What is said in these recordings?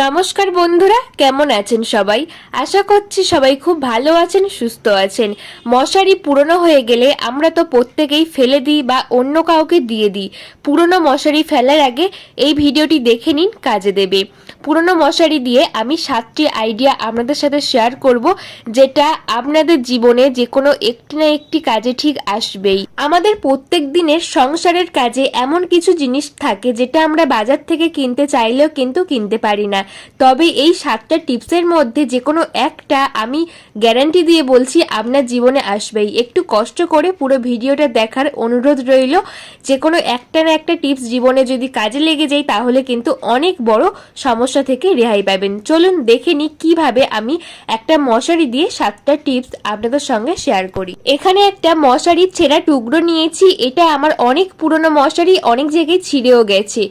নমস্কার বন্ধুরা, কেমন আছেন সবাই? আশা করছি সবাই খুব ভালো আছেন, সুস্থ আছেন। মশারি পুরনো হয়ে গেলে আমরা তো প্রত্যেকেই ফেলে দিই বা অন্য কাউকে দিয়ে দিই। পুরনো মশারি ফেলার আগে এই ভিডিওটি দেখে নিন, কাজে দেবে। পুরনো মশারি দিয়ে আমি সাতটি আইডিয়া আপনাদের সাথে শেয়ার করব, যেটা আপনাদের জীবনে যে কোনো একটি না একটি কাজে ঠিক আসবেই। আমাদের প্রত্যেক দিনের সংসারের কাজে এমন কিছু জিনিস থাকে যেটা আমরা বাজার থেকে কিনতে চাইলেও কিন্তু কিনতে পারি না। তবে এই সাতটা টিপসের মধ্যে যে কোনো একটা আমি গ্যারান্টি দিয়ে বলছি আপনার জীবনে আসবেই। একটু কষ্ট করে পুরো ভিডিওটা দেখার অনুরোধ রইল যে কোনো একটা না একটা টিপস জীবনে যদি কাজে লেগে যায় তাহলে কিন্তু অনেক বড় সমস্যা থেকে রেহাই পাবেন। চলুন দেখে নিই কীভাবে আমি একটা মশারি দিয়ে সাতটা টিপস আপনাদের সঙ্গে শেয়ার করি। এখানে একটা মশারির ছেঁড়া টুকরো নিয়েছি। এটা আমার অনেক পুরনো মশারি, অনেক জায়গায় ছিঁড়েও গেছে।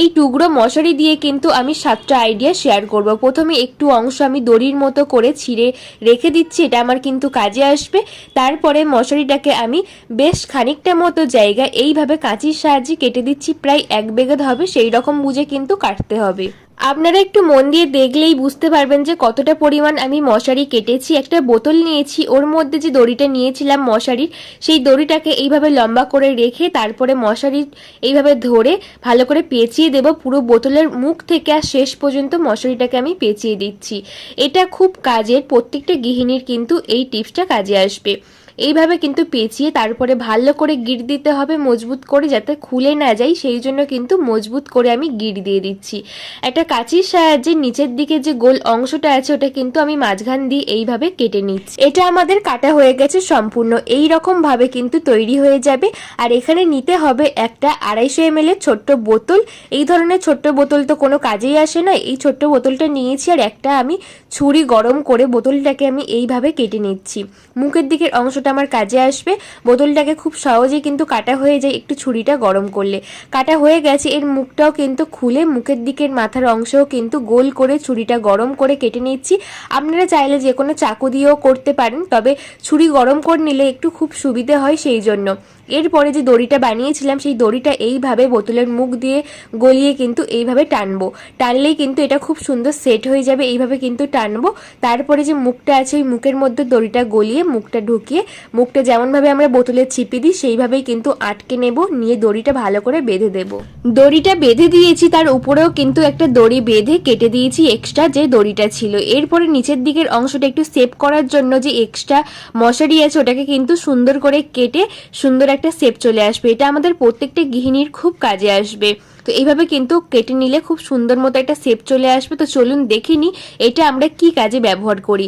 এই টুকরো মশারি দিয়ে কিন্তু আমি সাতটা আইডিয়া শেয়ার করব। প্রথমে একটু অংশ আমি দড়ির মতো করে ছিঁড়ে রেখে দিচ্ছি, এটা আমার কিন্তু কাজে আসবে। তারপরে মশারিটাকে আমি বেশ খানিকটা মতো জায়গা এইভাবে কাঁচির সাহায্যে কেটে দিচ্ছি, প্রায় এক বেগত হবে সেই রকম বুঝে কিন্তু কাটতে হবে। আপনারা একটু মন দিয়ে দেখলেই বুঝতে পারবেন যে কতটা পরিমাণ আমি মশারি কেটেছি। একটা বোতল নিয়েছি, ওর মধ্যে যে দড়িটা নিয়েছিলাম মশারির, সেই দড়িটাকে এইভাবে লম্বা করে রেখে তারপরে মশারি এইভাবে ধরে ভালো করে পেঁচিয়ে দেব। পুরো বোতলের মুখ থেকে আর শেষ পর্যন্ত মশারিটাকে আমি পেঁচিয়ে দিচ্ছি। এটা খুব কাজের, প্রত্যেকটা গৃহিণীর কিন্তু এই টিপসটা কাজে আসবে। এইভাবে কিন্তু পেঁচিয়ে তারপরে ভালো করে গিট দিতে হবে, মজবুত করে যাতে খুলে না যায়। সেই জন্য কিন্তু মজবুত করে আমি গিট দিয়ে দিচ্ছি। একটা কাঁচির সাহায্যে নিচের দিকে যে গোল অংশটা আছে, ওটা কিন্তু আমি মাঝখান দিয়ে এইভাবে কেটে নিচ্ছি। এটা আমাদের কাটা হয়ে গেছে সম্পূর্ণ। এই রকম ভাবে কিন্তু তৈরি হয়ে যাবে। আর এখানে নিতে হবে একটা আড়াইশো এম ছোট্ট বোতল। এই ধরনের ছোট্ট বোতল তো কোনো কাজেই আসে না। এই ছোট্ট বোতলটা নিয়েছি আর একটা আমি ছুরি গরম করে বোতলটাকে আমি এইভাবে কেটে নিচ্ছি। মুখের দিকের অংশটা আমার কাজে আসবে। বোতলটাকে খুব সহজে কিন্তু কাটা হয়ে যায় একটু ছুরিটা গরম করলে। কাটা হয়ে গেছে, এর মুখটাও কিন্তু খুলে, মুখের দিকের মাথার অংশও কিন্তু গোল করে ছুরিটা গরম করে কেটে নিচ্ছি। আপনারা চাইলে যে কোনো চাকু দিয়েও করতে পারেন, তবে ছুরি গরম করে নিলে একটু খুব সুবিধে হয় সেই জন্য। এরপরে যে দড়িটা বানিয়েছিলাম, সেই দড়িটা এইভাবে বোতলের মুখ দিয়ে গলিয়ে কিন্তু এইভাবে টানবো। টানলেই কিন্তু এটা খুব সুন্দর সেট হয়ে যাবে, এইভাবে কিন্তু টানবো। তারপরে যে মুখটা আছে, ওই মুখের মধ্যে দড়িটা গলিয়ে মুখটা ঢুকিয়ে, মুখটা যেমনভাবে আমরা বোতলে চিপে দিই, সেইভাবেই কিন্তু আটকে নেব, নিয়ে দড়িটা ভালো করে বেঁধে দেব। দড়িটা বেঁধে দিয়েছি, তার উপরেও কিন্তু একটা দড়ি বেঁধে কেটে দিয়েছি এক্সট্রা যে দড়িটা ছিল। এরপরে নিচের দিকের অংশটা একটু সেভ করার জন্য যে এক্সট্রা মশারি আছে, ওটাকে কিন্তু সুন্দর করে কেটে সুন্দর একটা সেপ চলে আসবে। এটা আমাদের প্রত্যেকটা গৃহিণীর খুব কাজে আসবে। তো এইভাবে কিন্তু কেটে নিলে খুব সুন্দর মতো একটা শেপ চলে আসবে। তো চলুন দেখে এটা আমরা কি কাজে ব্যবহার করি।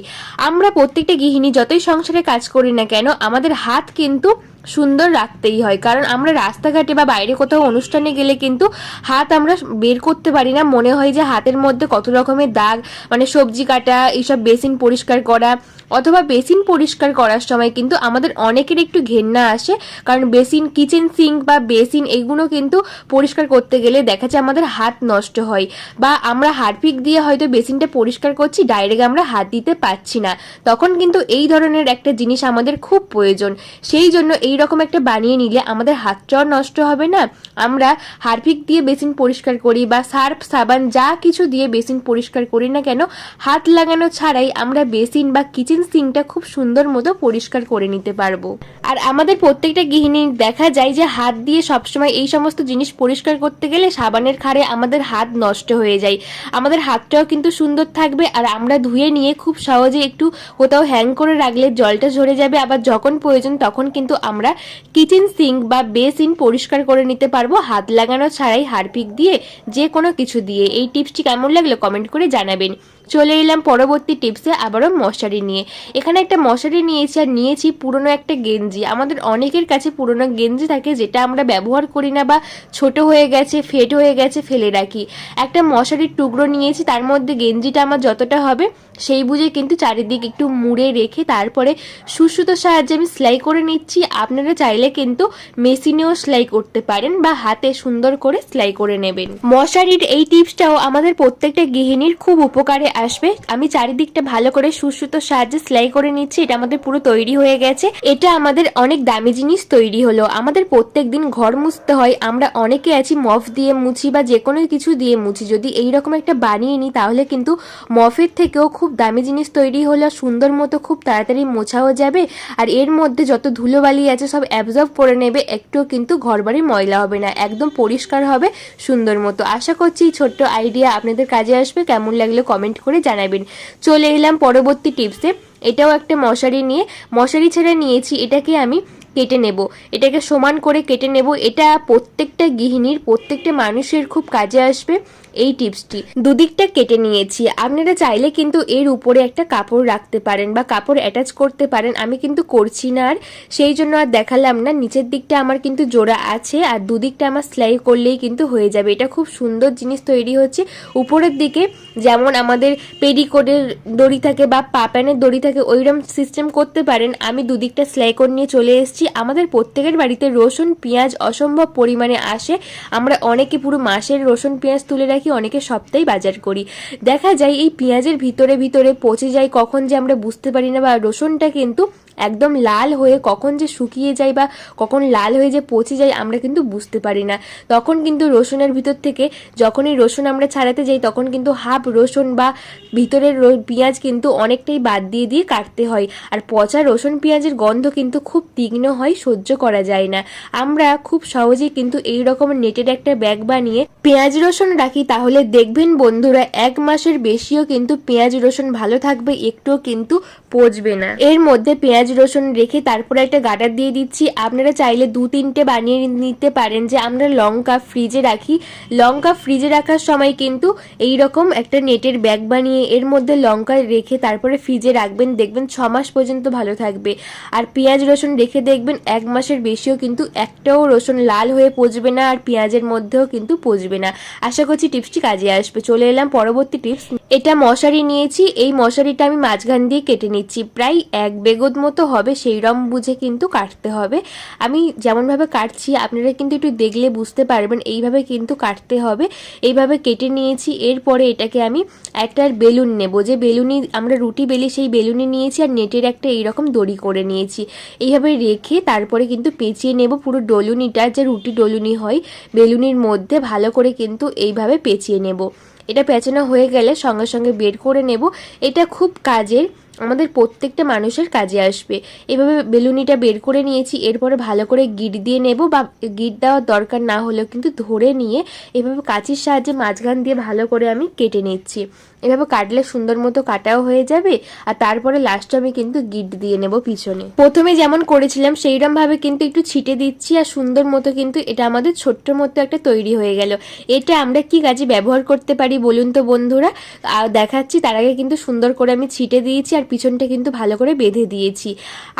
আমরা প্রত্যেকটা গৃহিণী যতই সংসারে কাজ করি না কেন, আমাদের হাত কিন্তু সুন্দর রাখতেই হয়। কারণ আমরা রাস্তাঘাটে বা বাইরে কোথাও অনুষ্ঠানে গেলে কিন্তু হাত আমরা বের করতে পারি না। মনে হয় যে হাতের মধ্যে কত রকমের দাগ মানে সবজি কাটা, এইসব বেসিন পরিষ্কার করা অথবা বেসিন পরিষ্কার করার সময় কিন্তু আমাদের অনেকের একটু ঘেন্না আসে, কারণ বেসিন, কিচেন সিঙ্ক বা বেসিন এগুলো কিন্তু পরিষ্কার করতে গেলে দেখা যায় আমাদের হাত নষ্ট হয় বা আমরা হারপিক দিয়ে হয়তো বেসিনটা পরিষ্কার করছি, ডাইরেক্ট আমরা হাত দিতে পারছি না। তখন কিন্তু এই ধরনের একটা জিনিস আমাদের খুব প্রয়োজন। সেই জন্য এই রকম একটা বানিয়ে নিলে আমাদের হাতটাও নষ্ট হবে না। আমরা হারপিক দিয়ে বেসিন পরিষ্কার করি বা সার্ফ, সাবান যা কিছু দিয়ে বেসিন পরিষ্কার করি না কেন, হাত লাগানো ছাড়াই আমরা বেসিন বা কিচেন সিঙ্কটা খুব সুন্দর মতো পরিষ্কার করে নিতে পারব। আর আমাদের প্রত্যেকটা গৃহিণী দেখা যায় যে হাত দিয়ে সবসময় এই সমস্ত জিনিস পরিষ্কার করতে গেলে সাবানের খারে আমাদের হাত নষ্ট হয়ে যায়। আমাদের হাতটাও কিন্তু সুন্দর থাকবে আর আমরা ধুয়ে নিয়ে খুব সহজে একটু কোথাও হ্যাং করে রাখলে জলটা ঝরে যাবে। আবার যখন প্রয়োজন তখন কিন্তু আমরা কিচেন সিঙ্ক বা বেসিন পরিষ্কার করে নিতে পারব। হাত লাগানো ছাড়াই হারপিক দিয়ে যে কোনো কিছু দিয়ে। এই টিপসটি কেমন লাগল কমেন্ট করে জানাবেন। চলে এলাম পরবর্তী টিপসে আবারও মশারি নিয়ে। এখানে একটা মশারি নিয়েছি আর নিয়েছি পুরনো একটা গেঞ্জি। আমাদের অনেকের কাছে পুরনো গেঞ্জি থাকে যেটা আমরা ব্যবহার করি না বা ছোট হয়ে গেছে ফেট হয়ে গেছে, ফেলে রাখি। একটা মশারির টুকরো নিয়েছি, তার মধ্যে গেঞ্জিটা আমার যতটা হবে সেই বুঝে কিন্তু চারিদিক একটু মুড়ে রেখে তারপরে সুসুতোর সাহায্যে আমি সেলাই করে নিচ্ছি। আপনারা চাইলে কিন্তু মেশিনেও সেলাই করতে পারেন বা হাতে সুন্দর করে সেলাই করে নেবেন। মশারির এই টিপসটাও আমাদের প্রত্যেকটা গৃহিণীর খুব উপকারে আসবে। আমি চারিদিকটা ভালো করে সুসুতোর সাহায্যে সেলাই করে নিচ্ছি। এটা আমাদের পুরো তৈরি হয়ে গেছে। এটা আমাদের অনেক দামি জিনিস তৈরি হলো। আমাদের প্রত্যেক দিন ঘর মুছতে হয়। আমরা অনেকে আছি মফ দিয়ে মুছি বা যে কোনো কিছু দিয়ে মুছি। যদি এইরকম একটা বানিয়ে নিই, তাহলে কিন্তু মফের থেকেও খুব দামি জিনিস তৈরি হলো। সুন্দর মতো খুব তাড়াতাড়ি মোছাও যাবে। আর এর মধ্যে যত ধুলোবালি আছে, সব অ্যাবজর্ব করে নেবে। একটুও কিন্তু ঘরবাড়ি ময়লা হবে না। একদম পরিষ্কার হবে, সুন্দর মতো। আশা করছি এই ছোট্ট আইডিয়া আপনাদের কাজে আসবে। কেমন লাগল কমেন্ট করে জানাবেন। চলে এলাম পরবর্তী টিপসে। এটাও একটা মশারি নিয়ে। মশারি ছেড়ে নিয়েছি, এটাকে আমি কেটে নেব। এটাকে সমান করে কেটে নেব। এটা প্রত্যেকটা গৃহিণীর, প্রত্যেকটা মানুষের খুব কাজে আসবে। এই টিপসটি। দুদিকটা কেটে নিয়েছি। আপনারা চাইলে কিন্তু এর উপরে একটা কাপড় রাখতে পারেন বা কাপড় অ্যাটাচ করতে পারেন। আমি কিন্তু করছি না আর। সেই জন্য আর দেখালাম না। নিচের দিকটা আমার কিন্তু জোড়া আছে আর দুদিকটা আমার সেলাই করলেই কিন্তু হয়ে যাবে। এটা খুব সুন্দর জিনিস তৈরি হচ্ছে। উপরের দিকে যেমন আমাদের পেডিকোডের দড়ি থাকে বা পাপ্যানের দড়ি থাকে ওইরকম সিস্টেম করতে পারেন। আমি দুদিকটা সেলাই করে নিয়ে চলে এসেছি। আমাদের প্রত্যেকের বাড়িতে রসুন, পেঁয়াজ অসম্ভব পরিমাণে আসে। আমরা অনেকে পুরো মাসের রসুন, পেঁয়াজ তুলে রাখি। অনেকে সপ্তাহে বাজার করি। দেখা যায় এই পেঁয়াজের ভিতরে ভিতরে পচে যায়, কখন যে আমরা বুঝতে পারি না বা রসুনটা কিন্তু একদম লাল হয়ে কখন যে শুকিয়ে যায় বা কখন লাল হয়ে যে পচে যায় আমরা কিন্তু বুঝতে পারি না। তখন কিন্তু রসুনের ভিতর থেকে যখনই রসুন আমরা ছাড়াতে যাই, তখন কিন্তু হাফ রসুন বা ভিতরের পেঁয়াজ কিন্তু অনেকটাই বাদ দিয়ে দিয়ে কাটতে হয়। আর পচা রসুন পেঁয়াজের গন্ধ কিন্তু খুব তীক্ষ্ণ হয়, সহ্য করা যায় না। আমরা খুব সহজেই কিন্তু এই রকম নেটের একটা ব্যাগ বানিয়ে পেঁয়াজ রসুন রাখি। তাহলে দেখবেন বন্ধুরা, এক মাসের বেশিও কিন্তু পেঁয়াজ রসুন ভালো থাকবে, একটুও কিন্তু পচবে না। এর মধ্যে পেঁয়াজ রসুন রেখে তারপরে একটা গাডার দিয়ে দিচ্ছি। আপনারা চাইলে দু, তিনটে বানিয়ে নিতে পারেন যে আমরা লঙ্কা ফ্রিজে রাখি। লঙ্কা ফ্রিজে রাখার সময় কিন্তু এই রকম একটা নেটের ব্যাগ বানিয়ে এর মধ্যে লঙ্কা রেখে তারপরে ফ্রিজে রাখবেন। দেখবেন ছ মাস পর্যন্ত ভালো থাকবে। আর পেঁয়াজ রসুন রেখে দেখবেন এক মাসের বেশিও কিন্তু একটাও রসুন লাল হয়ে পচবে না আর পেঁয়াজের মধ্যেও কিন্তু পচবে না। আশা করছি টিপসটি কাজে আসবে। চলে এলাম পরবর্তী টিপস। এটা মশারি নিয়েছি। এই মশারিটা আমি মাঝখান দিয়ে কেটে নিচ্ছি। প্রায় এক বেগত মতো হবে, সেই রম বুঝে কিন্তু কাটতে হবে। আমি যেমনভাবে কাটছি, আপনারা কিন্তু একটু দেখলে বুঝতে পারবেন, এইভাবে কিন্তু কাটতে হবে। এইভাবে কেটে নিয়েছি, এরপরে এটাকে আমি একটা বেলুন নেব। যে বেলুনি আমরা রুটি বেলি সেই বেলুনি নিয়েছি আর নেটের একটা এইরকম দড়ি করে নিয়েছি। এইভাবে রেখে তারপরে কিন্তু পেঁচিয়ে নেব পুরো ডলুনিটা, যে রুটি ডলুনি হয়, বেলুনির মধ্যে ভালো করে কিন্তু এইভাবে পেঁচিয়ে নেব। এটা পেঁচানো হয়ে গেলে সঙ্গে সঙ্গে বের করে নেব। এটা খুব কাজের আমাদের প্রত্যেকটা মানুষের কাজে আসবে। এভাবে বেলুনিটা বের করে নিয়েছি, এরপরে ভালো করে গিট দিয়ে নেব বা গিট দেওয়ার দরকার না হলেও কিন্তু ধরে নিয়ে এভাবে কাঁচির সাহায্যে মাঝখান দিয়ে ভালো করে আমি কেটে নিচ্ছি। এভাবে কাটলে সুন্দর মতো কাটাও হয়ে যাবে আর তারপরে লাস্টে আমি কিন্তু গিট দিয়ে নেব পিছনে। প্রথমে যেমন করেছিলাম সেইরকম ভাবে কিন্তু একটু ছিটে দিচ্ছি আর সুন্দর মতো কিন্তু এটা আমাদের ছোট্ট মতো একটা তৈরি হয়ে গেল। এটা আমরা কি কাজে ব্যবহার করতে পারি বলুন তো বন্ধুরা? আর দেখাচ্ছি, তার আগে কিন্তু সুন্দর করে আমি ছিটে দিয়েছি আর পিছনটা কিন্তু ভালো করে বেঁধে দিয়েছি।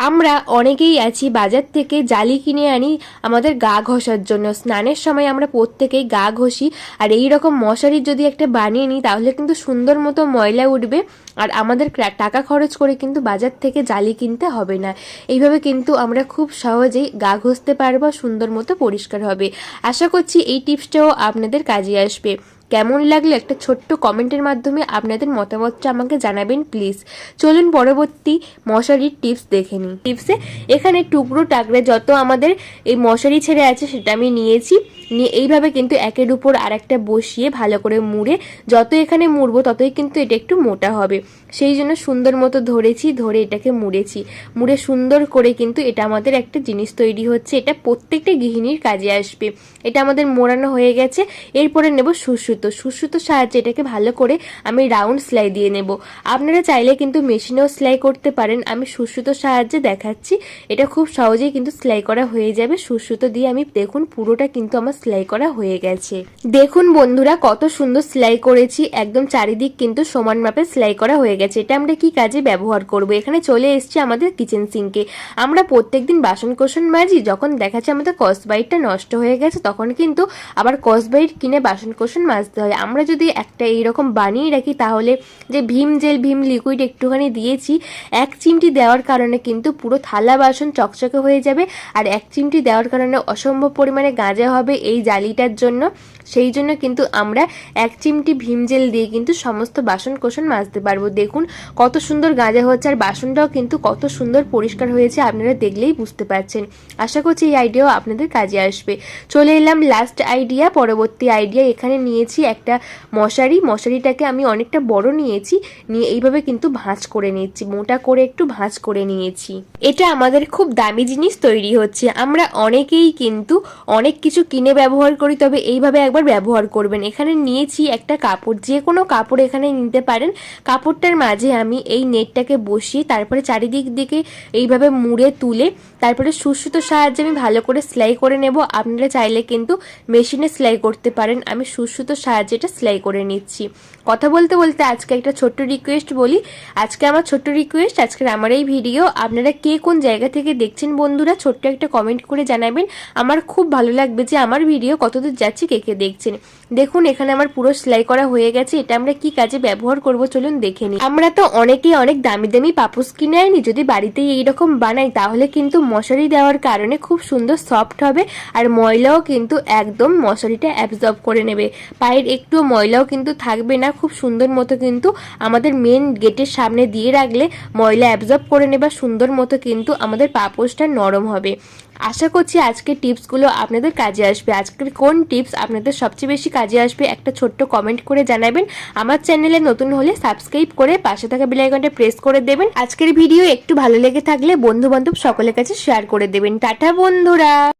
আমরা অনেকেই আছি বাজার থেকে জালি কিনে আনি আমাদের গা ঘষার জন্য। স্নানের সময় আমরা প্রত্যেকেই গা ঘষি। আর এই রকম মশারির যদি একটা বানিয়ে নিই, তাহলে কিন্তু সুন্দর মতো ময়লা উঠবে। আর আমাদের টাকা খরচ করে কিন্তু বাজার থেকে জালি কিনতে হবে না। এইভাবে কিন্তু আমরা খুব সহজেই গা ঘষতে পারব, সুন্দর মতো পরিষ্কার হবে। আশা করছি এই টিপসটাও আপনাদের কাজে আসবে। কেমন লাগল একটা ছোট্ট কমেন্টের মাধ্যমে আপনাদের মতামতটা আমাকে জানাবেন প্লিজ চলুন পরবর্তী মশারির টিপস দেখে নিই। টিপসে এখানে টুকরো টাকরে যত আমাদের এই মশারি ছেড়ে আছে সেটা আমি নিয়েছি। নিয়ে এইভাবে কিন্তু একের উপর আরেকটা বসিয়ে ভালো করে মুড়ে যত এখানে মুড়বো ততই কিন্তু এটা একটু মোটা হবে। সেই জন্য সুন্দর মতো ধরেছি, ধরে এটাকে মুড়েছি। মুড়ে সুন্দর করে কিন্তু এটা আমাদের একটা জিনিস তৈরি হচ্ছে। এটা প্রত্যেকটা গৃহিণীর কাজে আসবে। এটা আমাদের মোড়ানো হয়ে গেছে। এরপরে নেব সুসুতো। সুসুতো সাহায্যে এটাকে ভালো করে আমি রাউন্ড সেলাই দিয়ে নেব। আপনারা চাইলে কিন্তু মেশিনেও সেলাই করতে পারেন। আমি সুসুতোর সাহায্যে দেখাচ্ছি। এটা খুব সহজেই কিন্তু সেলাই করা হয়ে যাবে। সুসুতো দিয়ে আমি দেখুন পুরোটা কিন্তু আমার সেলাই করা হয়ে গেছে। দেখুন বন্ধুরা, কত সুন্দর সেলাই করেছি। একদম চারিদিক কিন্তু সমান মাপে সেলাই করা হয়ে গেছে। এটা আমরা কি কাজে ব্যবহার করব? এখানে চলে এসেছি আমাদের কিচেন সিঙ্কে আমরা প্রত্যেকদিন বাসন কোসন মাজি, যখন দেখা যাচ্ছে আমাদের কসবাইটটা নষ্ট হয়ে গেছে, তখন কিন্তু আবার কসবাইট কিনে বাসন কোসন মাজতে হয়। আমরা যদি একটা এইরকম বানিয়ে রাখি, তাহলে যে ভীম জেল, ভীম লিকুইড একটুখানি দিয়েছি, এক চিমটি দেওয়ার কারণে কিন্তু পুরো থালা বাসন চকচকে হয়ে যাবে। আর এক চিমটি দেওয়ার কারণে অসম্ভব পরিমাণে গাঁজা হবে এই জালিটার জন্য। সেই জন্য কিন্তু আমরা এক চিমটি ভীম জেল দিয়ে কিন্তু সমস্ত বাসন কোসন মাজতে পারব। দেখুন কত সুন্দর গাঁজা হচ্ছে আর বাসনটাও কিন্তু কত সুন্দর পরিষ্কার হয়েছে, আপনারা দেখলেই বুঝতে পারছেন। আশা করছি এই আইডিয়াও আপনাদের কাজে আসবে। চলে এলাম লাস্ট আইডিয়া পরবর্তী আইডিয়া এখানে নিয়েছি একটা মশারি। মশারিটাকে আমি অনেকটা বড় নিয়েছি, নিয়ে এইভাবে কিন্তু ভাঁজ করে নিয়েছি, মোটা করে একটু ভাঁজ করে নিয়েছি। এটা আমাদের খুব দামি জিনিস তৈরি হচ্ছে। আমরা অনেকেই কিন্তু অনেক কিছু কিনে ব্যবহার করি, তবে এইভাবে একবার ব্যবহার করবেন। এখানে নিয়েছি একটা কাপড়, যে কোনো কাপড় এখানে নিতে পারেন। কাপড়টার মাঝে আমি এই নেটটাকে বসিয়ে, তারপরে চারিদিক দিকে এইভাবে মুড়ে তুলে, তারপরে সুসুতোর সাহায্যে আমি ভালো করে সেলাই করে নেব। আপনারা চাইলে কিন্তু মেশিনে সেলাই করতে পারেন। আমি সুসুতোর সাহায্যে এটা সেলাই করে নিচ্ছি। কথা বলতে বলতে আজকে একটা ছোট্ট রিকোয়েস্ট বলি। আজকে আমার ছোট্ট রিকোয়েস্ট আজকের আমার এই ভিডিও আপনারা কে কোন জায়গা থেকে দেখছেন বন্ধুরা, ছোট্ট একটা কমেন্ট করে জানাবেন। আমার খুব ভালো লাগবে যে আমার ভিডিও কতদূর যাচ্ছে, কে কে দেখছেন? দেখুন, এখানে আমার পুরো সেলাই করা হয়ে গেছে। এটা আমরা কি কাজে ব্যবহার করব, চলুন দেখে নিই। আমরা তো অনেকেই অনেক দামি দামি পাপুস কিনে আনি, যদি বাড়িতেই এইরকম বানাই, তাহলে কিন্তু মশারি দেওয়ার কারণে খুব সুন্দর সফট হবে আর ময়লাও কিন্তু একদম মশারিটা অ্যাবজর্ব করে নেবে। পায়ের একটু ময়লাও কিন্তু থাকবে না, খুব সুন্দর মতো কিন্তু আমাদের মেন গেটের সামনে দিয়ে রাখলে ময়লা অ্যাবজর্ব করে নেবা সুন্দর মতো কিন্তু আমাদের পাপোশটা নরম হবে। আশা করছি আজকের টিপসগুলো আপনাদের কাজে আসবে। আজকের কোন টিপস আপনাদের সবচেয়ে বেশি কাজে আসবে, একটা ছোট্ট কমেন্ট করে জানাবেন। আমার চ্যানেলে নতুন হলে সাবস্ক্রাইব করে পাশে থাকা বেল আইকনটা প্রেস করে দেবেন। আজকের ভিডিও একটু ভালো লেগে থাকলে বন্ধু বান্ধব সকলের কাছে শেয়ার করে দেবেন। টাটা বন্ধুরা!